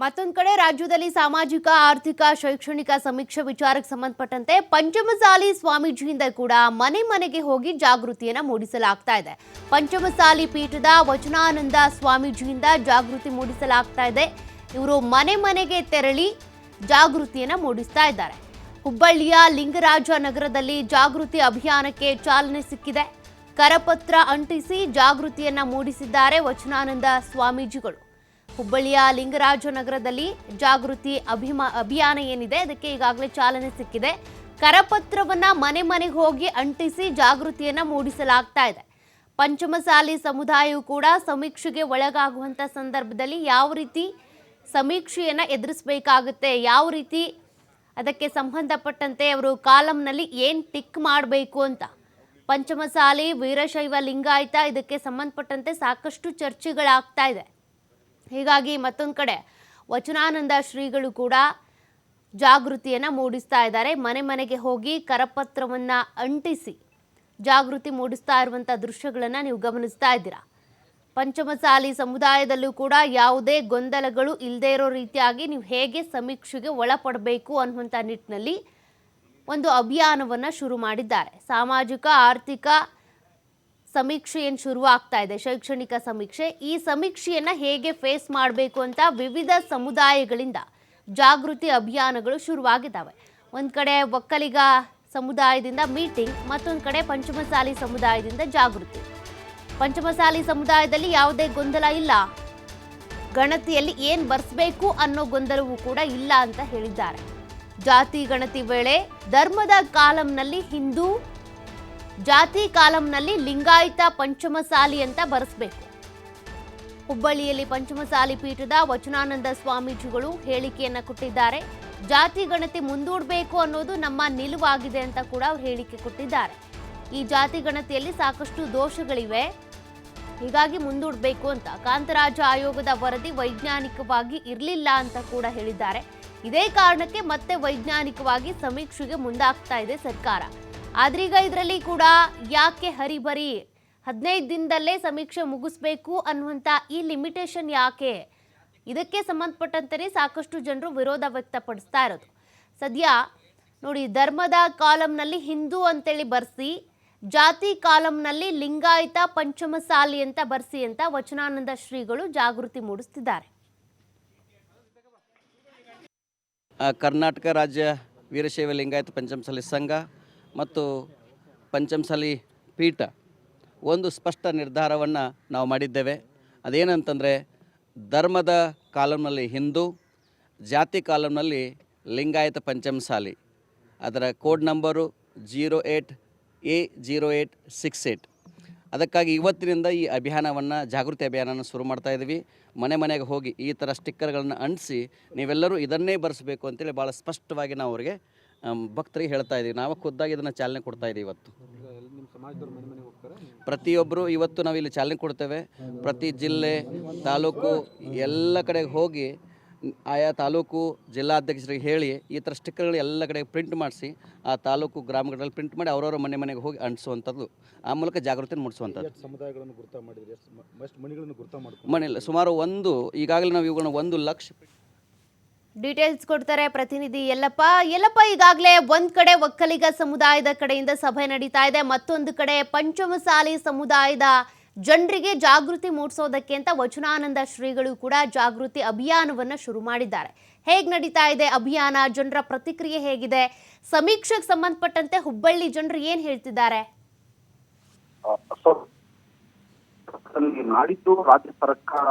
ಮತ್ತೊಂದು ಕಡೆ ರಾಜ್ಯದಲ್ಲಿ ಸಾಮಾಜಿಕ, ಆರ್ಥಿಕ, ಶೈಕ್ಷಣಿಕ ಸಮೀಕ್ಷೆ ವಿಚಾರಕ್ಕೆ ಸಂಬಂಧಪಟ್ಟಂತೆ ಪಂಚಮಸಾಲಿ ಸ್ವಾಮೀಜಿಯಿಂದ ಕೂಡ ಮನೆ ಮನೆಗೆ ಹೋಗಿ ಜಾಗೃತಿಯನ್ನು ಮೂಡಿಸಲಾಗ್ತಾ ಇದೆ. ಪಂಚಮಸಾಲಿ ಪೀಠದ ವಚನಾನಂದ ಸ್ವಾಮೀಜಿಯಿಂದ ಜಾಗೃತಿ ಮೂಡಿಸಲಾಗ್ತಾ ಇದೆ. ಇವರು ಮನೆ ಮನೆಗೆ ತೆರಳಿ ಜಾಗೃತಿಯನ್ನು ಮೂಡಿಸ್ತಾ ಇದ್ದಾರೆ. ಹುಬ್ಬಳ್ಳಿಯ ಲಿಂಗರಾಜ ನಗರದಲ್ಲಿ ಜಾಗೃತಿ ಅಭಿಯಾನಕ್ಕೆ ಚಾಲನೆ ಸಿಕ್ಕಿದೆ. ಕರಪತ್ರ ಅಂಟಿಸಿ ಜಾಗೃತಿಯನ್ನು ಮೂಡಿಸಿದ್ದಾರೆ ವಚನಾನಂದ ಸ್ವಾಮೀಜಿಗಳು. ಹುಬ್ಬಳ್ಳಿಯ ಲಿಂಗರಾಜ ನಗರದಲ್ಲಿ ಜಾಗೃತಿ ಅಭಿಮಾ, ಅಭಿಯಾನ ಏನಿದೆ, ಅದಕ್ಕೆ ಈಗಾಗಲೇ ಚಾಲನೆ ಸಿಕ್ಕಿದೆ. ಕರಪತ್ರವನ್ನ ಮನೆ ಮನೆಗೆ ಹೋಗಿ ಅಂಟಿಸಿ ಜಾಗೃತಿಯನ್ನ ಮೂಡಿಸಲಾಗ್ತಾ ಇದೆ. ಪಂಚಮಸಾಲಿ ಸಮುದಾಯವು ಕೂಡ ಸಮೀಕ್ಷೆಗೆ ಒಳಗಾಗುವಂತ ಸಂದರ್ಭದಲ್ಲಿ ಯಾವ ರೀತಿ ಸಮೀಕ್ಷೆಯನ್ನು ಎದುರಿಸಬೇಕಾಗುತ್ತೆ, ಯಾವ ರೀತಿ ಅದಕ್ಕೆ ಸಂಬಂಧಪಟ್ಟಂತೆ ಅವರು ಕಾಲಂನಲ್ಲಿ ಏನು ಟಿಕ್ ಮಾಡಬೇಕು ಅಂತ. ಪಂಚಮಸಾಲಿ, ವೀರಶೈವ ಲಿಂಗಾಯತ ಇದಕ್ಕೆ ಸಂಬಂಧಪಟ್ಟಂತೆ ಸಾಕಷ್ಟು ಚರ್ಚೆಗಳಾಗ್ತಾ ಇದೆ. ಹೀಗಾಗಿ ಮತ್ತೊಂದು ಕಡೆ ವಚನಾನಂದ ಶ್ರೀಗಳು ಕೂಡ ಜಾಗೃತಿಯನ್ನು ಮೂಡಿಸ್ತಾ ಇದ್ದಾರೆ. ಮನೆ ಮನೆಗೆ ಹೋಗಿ ಕರಪತ್ರವನ್ನು ಅಂಟಿಸಿ ಜಾಗೃತಿ ಮೂಡಿಸ್ತಾ ಇರುವಂಥ ದೃಶ್ಯಗಳನ್ನು ನೀವು ಗಮನಿಸ್ತಾ ಇದ್ದೀರಾ? ಪಂಚಮಸಾಲಿ ಸಮುದಾಯದಲ್ಲೂ ಕೂಡ ಯಾವುದೇ ಗೊಂದಲಗಳು ಇಲ್ಲದೇ ಇರೋ ರೀತಿಯಾಗಿ ನೀವು ಹೇಗೆ ಸಮೀಕ್ಷೆಗೆ ಒಳಪಡಬೇಕು ಅನ್ನುವಂಥ ನಿಟ್ಟಿನಲ್ಲಿ ಒಂದು ಅಭಿಯಾನವನ್ನು ಶುರು ಮಾಡಿದ್ದಾರೆ. ಸಾಮಾಜಿಕ, ಆರ್ಥಿಕ ಸಮೀಕ್ಷೆ ಏನು ಶುರು ಆಗ್ತಾ ಇದೆ, ಶೈಕ್ಷಣಿಕ ಸಮೀಕ್ಷೆ. ಈ ಸಮೀಕ್ಷೆಯನ್ನು ಹೇಗೆ ಫೇಸ್ ಮಾಡಬೇಕು ಅಂತ ವಿವಿಧ ಸಮುದಾಯಗಳಿಂದ ಜಾಗೃತಿ ಅಭಿಯಾನಗಳು ಶುರುವಾಗಿದ್ದಾವೆ. ಒಂದು ಕಡೆ ಒಕ್ಕಲಿಗ ಸಮುದಾಯದಿಂದ ಮೀಟಿಂಗ್ ಮತ್ತೊಂದು ಕಡೆ ಪಂಚಮಸಾಲಿ ಸಮುದಾಯದಿಂದ ಜಾಗೃತಿ. ಪಂಚಮಸಾಲಿ ಸಮುದಾಯದಲ್ಲಿ ಯಾವುದೇ ಗೊಂದಲ ಇಲ್ಲ. ಗಣತಿಯಲ್ಲಿ ಏನು ಬರೆಸಬೇಕು ಅನ್ನೋ ಗೊಂದಲವೂ ಕೂಡ ಇಲ್ಲ ಅಂತ ಹೇಳಿದ್ದಾರೆ. ಜಾತಿ ಗಣತಿ ವೇಳೆ ಧರ್ಮದ ಕಾಲಂನಲ್ಲಿ ಹಿಂದೂ ಜಾತಿ ಕಾಲಂನಲ್ಲಿ ಲಿಂಗಾಯತ ಪಂಚಮಸಾಲಿ ಅಂತ ಬರೆಸಬೇಕು. ಹುಬ್ಬಳ್ಳಿಯಲ್ಲಿ ಪಂಚಮಸಾಲಿ ಪೀಠದ ವಚನಾನಂದ ಸ್ವಾಮೀಜಿಗಳು ಹೇಳಿಕೆಯನ್ನ ಕೊಟ್ಟಿದ್ದಾರೆ. ಜಾತಿ ಗಣತಿ ಮುಂದೂಡಬೇಕು ಅನ್ನೋದು ನಮ್ಮ ನಿಲುವಾಗಿದೆ ಅಂತ ಕೂಡ ಅವರು ಹೇಳಿಕೆ ಕೊಟ್ಟಿದ್ದಾರೆ. ಈ ಜಾತಿ ಗಣತಿಯಲ್ಲಿ ಸಾಕಷ್ಟು ದೋಷಗಳಿವೆ. ಹೀಗಾಗಿ ಮುಂದೂಡಬೇಕು ಅಂತ ಕಾಂತರಾಜ ಆಯೋಗದ ವರದಿ ವೈಜ್ಞಾನಿಕವಾಗಿ ಇರಲಿಲ್ಲ ಅಂತ ಕೂಡ ಹೇಳಿದ್ದಾರೆ. ಇದೇ ಕಾರಣಕ್ಕೆ ಮತ್ತೆ ವೈಜ್ಞಾನಿಕವಾಗಿ ಸಮೀಕ್ಷೆಗೆ ಮುಂದಾಗ್ತಾ ಇದೆ ಸರ್ಕಾರ. ಆದ್ರೀಗ ಇದರಲ್ಲಿ ಕೂಡ ಯಾಕೆ ಹರಿಬರಿ? ಹದಿನೈದು ದಿನದಲ್ಲೇ ಸಮೀಕ್ಷೆ ಮುಗಿಸ್ಬೇಕು ಅನ್ನುವಂಥ ಈ ಲಿಮಿಟೇಷನ್ ಯಾಕೆ? ಇದಕ್ಕೆ ಸಂಬಂಧಪಟ್ಟಂತೆ ಸಾಕಷ್ಟು ಜನರು ವಿರೋಧ ವ್ಯಕ್ತಪಡಿಸ್ತಾ ಇರೋದು. ಸದ್ಯ ನೋಡಿ ಧರ್ಮದ ಕಾಲಂನಲ್ಲಿ ಹಿಂದೂ ಅಂತೇಳಿ ಬರ್ಸಿ, ಜಾತಿ ಕಾಲಂನಲ್ಲಿ ಲಿಂಗಾಯತ ಪಂಚಮಸಾಲಿ ಅಂತ ಬರ್ಸಿ ಅಂತ ವಚನಾನಂದ ಶ್ರೀಗಳು ಜಾಗೃತಿ ಮೂಡಿಸ್ತಿದ್ದಾರೆ. ಕರ್ನಾಟಕ ರಾಜ್ಯ ವೀರಶೈವ ಲಿಂಗಾಯತ ಪಂಚಮಸಾಲಿ ಸಂಘ ಮತ್ತು ಪಂಚಮಸಲಿ ಪೀಠ ಒಂದು ಸ್ಪಷ್ಟ ನಿರ್ಧಾರವನ್ನು ನಾವು ಮಾಡಿದ್ದೇವೆ. ಅದೇನಂತಂದರೆ, ಧರ್ಮದ ಕಾಲಂನಲ್ಲಿ ಹಿಂದೂ, ಜಾತಿ ಕಾಲಂನಲ್ಲಿ ಲಿಂಗಾಯತ ಪಂಚಮಸಾಲಿ. ಅದರ code number zero eight A zero eight six eight ಅದಕ್ಕಾಗಿ ಇವತ್ತಿನಿಂದ ಈ ಅಭಿಯಾನವನ್ನು, ಜಾಗೃತಿ ಅಭಿಯಾನವನ್ನು ಶುರು ಮಾಡ್ತಾ ಇದ್ದೀವಿ. ಮನೆ ಮನೆಗೆ ಹೋಗಿ ಈ ಥರ ಸ್ಟಿಕ್ಕರ್ಗಳನ್ನು ಅಂಟಿಸಿ ನೀವೆಲ್ಲರೂ ಇದನ್ನೇ ಬರೆಸಬೇಕು ಅಂತೇಳಿ ಭಾಳ ಸ್ಪಷ್ಟವಾಗಿ ನಾವು ಅವರಿಗೆ ಭಕ್ತರಿಗೆ ಹೇಳ್ತಾ ಇದ್ದೀವಿ ನಾವು ಖುದ್ದಾಗಿ ಇದನ್ನು ಚಾಲನೆ ಕೊಡ್ತಾ ಇದ್ದೀವಿ ಇವತ್ತು. ಪ್ರತಿಯೊಬ್ಬರು ಇವತ್ತು ನಾವು ಇಲ್ಲಿ ಚಾಲನೆ ಕೊಡ್ತೇವೆ. ಪ್ರತಿ ಜಿಲ್ಲೆ ತಾಲೂಕು ಎಲ್ಲ ಕಡೆಗೆ ಹೋಗಿ ಆಯಾ ತಾಲೂಕು ಜಿಲ್ಲಾಧ್ಯಕ್ಷರಿಗೆ ಹೇಳಿ ಈ ಥರ ಸ್ಟಿಕ್ಕರ್ಗಳು ಎಲ್ಲ ಕಡೆ ಪ್ರಿಂಟ್ ಮಾಡಿಸಿ ಆ ತಾಲೂಕು ಗ್ರಾಮಗಳಲ್ಲಿ ಪ್ರಿಂಟ್ ಮಾಡಿ ಅವರವರ ಮನೆ ಮನೆಗೆ ಹೋಗಿ ಅಂಟಿಸುವಂಥದ್ದು. ಆ ಮೂಲಕ ಜಾಗೃತಿ ಮೂಡಿಸುವಂಥದ್ದು. ಸಮುದಾಯಗಳನ್ನು ಗುರುತ ಮಾಡಿದ್ರೆ? ಮಣಿಗಳನ್ನು ಗುರುತ ಮಾಡಿ ಮನೆಯಲ್ಲಿ ಸುಮಾರು ಒಂದು ಈಗಾಗಲೇ ನಾವು ಇವುಗಳನ್ನ ಒಂದು ಲಕ್ಷ ಡೀಟೇಲ್ಸ್ ಕೊಡ್ತಾರೆ ಪ್ರತಿನಿಧಿ ಎಲ್ಲಪ್ಪ ಎಲ್ಲಪ್ಪ ಈಗಾಗಲೇ ಒಂದ್ ಕಡೆ ಒಕ್ಕಲಿಗ ಸಮುದಾಯದ ಕಡೆಯಿಂದ ಸಭೆ ನಡೀತಾ ಇದೆ. ಮತ್ತೊಂದು ಕಡೆ ಪಂಚಮಸಾಲಿ ಸಮುದಾಯದ ಜನರಿಗೆ ಜಾಗೃತಿ ಮೂಡಿಸೋದಕ್ಕೆ ಅಂತ ವಚನಾನಂದ ಶ್ರೀಗಳು ಕೂಡ ಜಾಗೃತಿ ಅಭಿಯಾನವನ್ನ ಶುರು ಮಾಡಿದ್ದಾರೆ. ಹೇಗ್ ನಡೀತಾ ಇದೆ ಅಭಿಯಾನ? ಜನರ ಪ್ರತಿಕ್ರಿಯೆ ಹೇಗಿದೆ? ಸಮೀಕ್ಷೆಗೆ ಸಂಬಂಧಪಟ್ಟಂತೆ ಹುಬ್ಬಳ್ಳಿ ಜನರು ಏನ್ ಹೇಳ್ತಿದ್ದಾರೆ? ನಾಡಿದ್ದು ರಾಜ್ಯ ಸರ್ಕಾರ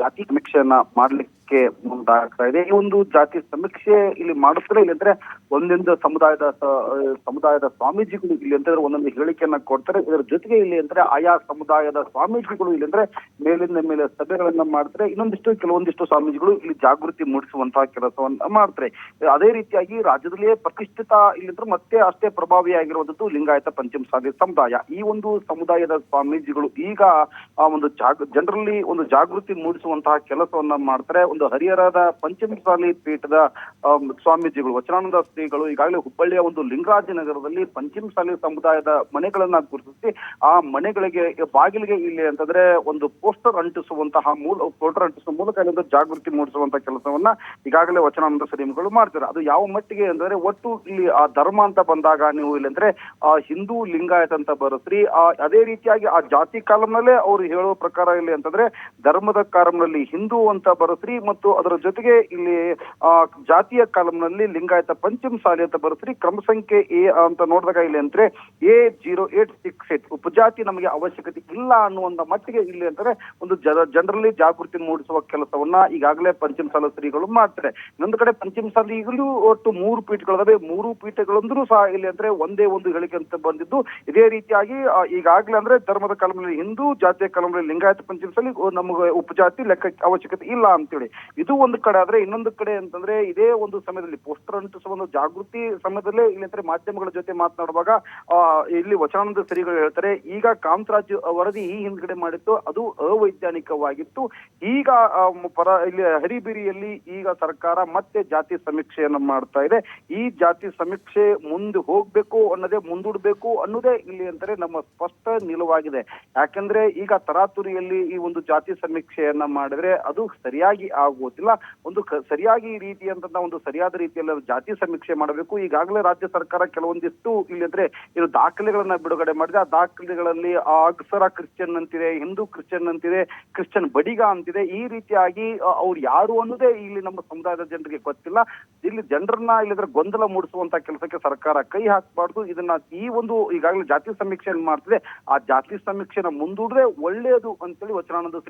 ಜಾತಿ ಸಮೀಕ್ಷೆಯನ್ನ ಮಾಡ್ಲಿಕ್ಕೆ ಮುಂದಾಗ್ತಾ ಇದೆ. ಈ ಒಂದು ಜಾತಿ ಸಮೀಕ್ಷೆ ಇಲ್ಲಿ ಮಾಡುತ್ತಾರೆ ಇಲ್ಲಂದ್ರೆ ಒಂದೊಂದು ಸಮುದಾಯದ ಸಮುದಾಯದ ಸ್ವಾಮೀಜಿಗಳು ಇಲ್ಲಿ ಅಂತಂದ್ರೆ ಒಂದೊಂದು ಹೇಳಿಕೆಯನ್ನ ಕೊಡ್ತಾರೆ. ಇದರ ಜೊತೆಗೆ ಇಲ್ಲಿ ಅಂದ್ರೆ ಆಯಾ ಸಮುದಾಯದ ಸ್ವಾಮೀಜಿಗಳು ಇಲ್ಲಿ ಅಂದ್ರೆ ಮೇಲಿಂದ ಮೇಲೆ ಸಭೆಗಳನ್ನ ಮಾಡ್ತಾರೆ. ಇನ್ನೊಂದಿಷ್ಟು ಕೆಲವೊಂದಿಷ್ಟು ಸ್ವಾಮೀಜಿಗಳು ಇಲ್ಲಿ ಜಾಗೃತಿ ಮೂಡಿಸುವಂತಹ ಕೆಲಸವನ್ನ ಮಾಡ್ತಾರೆ. ಅದೇ ರೀತಿಯಾಗಿ ರಾಜ್ಯದಲ್ಲಿಯೇ ಪ್ರತಿಷ್ಠಿತ ಇಲ್ಲಿಂದ್ರೆ ಮತ್ತೆ ಅಷ್ಟೇ ಪ್ರಭಾವಿಯಾಗಿರುವಂತದ್ದು ಲಿಂಗಾಯತ ಪಂಚಮಸಾಲಿ ಸಮುದಾಯ. ಈ ಒಂದು ಸಮುದಾಯದ ಸ್ವಾಮೀಜಿಗಳು ಈಗ ಆ ಒಂದು ಜಾಗ, ಜನರಲ್ಲಿ ಒಂದು ಜಾಗೃತಿ ಮೂಡಿಸುವಂತಹ ಕೆಲಸವನ್ನ ಮಾಡ್ತಾರೆ. ಒಂದು ಹರಿಹರದ ಪಂಚಮಸಾಲಿ ಪೀಠದ ಸ್ವಾಮೀಜಿಗಳು, ವಚನಾನಂದ ಶ್ರೀಗಳು ಈಗಾಗಲೇ ಹುಬ್ಬಳ್ಳಿಯ ಒಂದು ಲಿಂಗರಾಜನಗರದಲ್ಲಿ ಪಂಚಮಸಾಲಿ ಸಮುದಾಯದ ಮನೆಗಳನ್ನ ಗುರುತಿಸಿ ಆ ಮನೆಗಳಿಗೆ, ಬಾಗಿಲಿಗೆ ಇಲ್ಲಿ ಅಂತಂದ್ರೆ ಒಂದು ಪೋಸ್ಟರ್ ಅಂಟಿಸುವಂತಹ ಮೂಲ ಪೋಸ್ಟರ್ ಅಂಟಿಸುವ ಮೂಲಕ ಇಲ್ಲೊಂದು ಜಾಗೃತಿ ಮೂಡಿಸುವಂತಹ ಕೆಲಸವನ್ನ ಈಗಾಗಲೇ ವಚನಾನಂದ ಶ್ರೀಗಳು ಮಾಡ್ತಾರೆ ಅದು ಯಾವ ಮಟ್ಟಿಗೆ ಅಂದ್ರೆ ಒಟ್ಟು ಇಲ್ಲಿ ಆ ಧರ್ಮ ಅಂತ ಬಂದಾಗ ನೀವು ಇಲ್ಲಿ ಅಂದ್ರೆ ಆ ಹಿಂದೂ ಲಿಂಗಾಯತ ಅಂತ ಬರುತ್ತೀ ಆ ಅದೇ ರೀತಿಯಾಗಿ ಆ ಜಾತಿ ಕಾಲಂನಲ್ಲೇ ಅವ್ರು ಹೇಳುವ ಪ್ರಕಾರ ಇಲ್ಲಿ ಅಂತಂದ್ರೆ ಧರ್ಮದ ಕಾಲಂನಲ್ಲಿ ಹಿಂದೂ ಅಂತ ಬರುತ್ರಿ ಮತ್ತು ಅದರ ಜೊತೆಗೆ ಇಲ್ಲಿ, ಆ, ಜಾತಿಯ ಕಾಲಂನಲ್ಲಿ ಲಿಂಗಾಯತ ಪಂಚಮ ಸಾಲಿ ಅಂತ ಬರುತ್ತೆ ಕ್ರಮ ಸಂಖ್ಯೆ ಎ ಅಂತ ನೋಡಿದಾಗ ಇಲ್ಲಿ ಅಂದ್ರೆ A zero eight six eight. ಉಪಜಾತಿ ನಮಗೆ ಅವಶ್ಯಕತೆ ಇಲ್ಲ ಅನ್ನುವಂತ ಮಟ್ಟಿಗೆ ಇಲ್ಲಿ ಅಂದ್ರೆ ಒಂದು ಜನ ಜನರಲ್ಲಿ ಜಾಗೃತಿ ಮೂಡಿಸುವ ಕೆಲಸವನ್ನ ಈಗಾಗಲೇ ಪಂಚಮ ಸಾಲ ಶ್ರೀಗಳು ಮಾಡ್ತಾರೆ. ಇನ್ನೊಂದು ಕಡೆ ಪಂಚಮ ಈಗಲೂ ಒಟ್ಟು ಮೂರು ಪೀಠಗಳಿದಾವೆ. ಮೂರು ಪೀಠಗಳಂದ್ರೂ ಸಹ ಇಲ್ಲಿ ಅಂದ್ರೆ ಒಂದೇ ಒಂದು ಹೇಳಿಕೆ ಅಂತ ಬಂದಿದ್ದು. ಇದೇ ರೀತಿಯಾಗಿ ಈಗಾಗಲೇ ಅಂದ್ರೆ ಧರ್ಮದ ಕಾಲಂನಲ್ಲಿ ಹಿಂದೂ, ಜಾತಿಯ ಕಾಲಂನಲ್ಲಿ ಲಿಂಗಾಯತ ಪಂಚಮ ಸಾಲಿ ನಮಗೆ ಉಪಜಾತಿ ಲೆಕ್ಕ ಅವಶ್ಯಕತೆ ಇಲ್ಲ ಅಂತೇಳಿ. ಇದು ಒಂದು ಕಡೆ, ಆದ್ರೆ ಇನ್ನೊಂದು ಕಡೆ ಅಂತಂದ್ರೆ ಇದೇ ಒಂದು ಸಮಯದಲ್ಲಿ ಪೋಸ್ಟರ್ ಅಂಟಿಸುವ ಒಂದು ಜಾಗೃತಿ ಸಮಯದಲ್ಲೇ ಇಲ್ಲಿ ಅಂತಾರೆ ಮಾಧ್ಯಮಗಳ ಜೊತೆ ಮಾತನಾಡುವಾಗ ಇಲ್ಲಿ ವಚನಾನಂದ ಸರಿಗಳು ಹೇಳ್ತಾರೆ, ಈಗ ಕಾಮರಾಜ್ ವರದಿ ಈ ಹಿಂದ್ಗಡೆ ಮಾಡಿತ್ತು ಅದು ಅವೈಜ್ಞಾನಿಕವಾಗಿತ್ತು. ಈಗ ಪರ, ಇಲ್ಲಿ ಹರಿಬಿರಿಯಲ್ಲಿ ಈಗ ಸರ್ಕಾರ ಮತ್ತೆ ಜಾತಿ ಸಮೀಕ್ಷೆಯನ್ನು ಮಾಡ್ತಾ ಇದೆ. ಈ ಜಾತಿ ಸಮೀಕ್ಷೆ ಮುಂದೆ ಹೋಗ್ಬೇಕು ಅನ್ನೋದೇ ಮುಂದೂಡ್ಬೇಕು ಅನ್ನೋದೇ ಇಲ್ಲಿ ಅಂತಾರೆ ನಮ್ಮ ಸ್ಪಷ್ಟ ನಿಲುವಾಗಿದೆ. ಯಾಕಂದ್ರೆ ಈಗ ತರಾತುರಿಯಲ್ಲಿ ಈ ಒಂದು ಜಾತಿ ಸಮೀಕ್ಷೆಯನ್ನ ಮಾಡಿದ್ರೆ ಅದು ಸರಿಯಾಗಿ ಆಗುವುದಿಲ್ಲ. ಒಂದು ಸರಿಯಾಗಿ ಈ ರೀತಿಯಂತ ಒಂದು ಸರಿಯಾದ ರೀತಿಯಲ್ಲಿ ಜಾತಿ ಸಮೀಕ್ಷೆ ಮಾಡಬೇಕು. ಈಗಾಗಲೇ ರಾಜ್ಯ ಸರ್ಕಾರ ಕೆಲವೊಂದಿಷ್ಟು ಇಲ್ಲಿ ಅಂದ್ರೆ ಇದು ದಾಖಲೆಗಳನ್ನ ಬಿಡುಗಡೆ ಮಾಡಿದೆ. ಆ ದಾಖಲೆಗಳಲ್ಲಿ ಅಕ್ಸರ ಕ್ರಿಶ್ಚಿಯನ್ ಅಂತಿದೆ, ಹಿಂದೂ ಕ್ರಿಶ್ಚಿಯನ್ ಅಂತಿದೆ, ಕ್ರಿಶ್ಚಿಯನ್ ಬಡಿಗ ಅಂತಿದೆ. ಈ ರೀತಿಯಾಗಿ ಅವ್ರು ಯಾರು ಅನ್ನೋದೇ ಇಲ್ಲಿ ನಮ್ಮ ಸಮುದಾಯದ ಜನರಿಗೆ ಗೊತ್ತಿಲ್ಲ. ಇಲ್ಲಿ ಜನರನ್ನ ಇಲ್ಲಿದ್ರೆ ಗೊಂದಲ ಮೂಡಿಸುವಂತ ಕೆಲಸಕ್ಕೆ ಸರ್ಕಾರ ಕೈ ಹಾಕಬಾರ್ದು. ಇದನ್ನ ಈ ಒಂದು ಈಗಾಗಲೇ ಜಾತಿ ಸಮೀಕ್ಷೆ ಮಾಡ್ತಿದೆ. ಆ ಜಾತಿ ಸಮೀಕ್ಷೆನ ಮುಂದೂಡದೆ ಒಳ್ಳೆಯದು ಅಂತೇಳಿ ವಚನಾನಂದ ಶ್ರೀ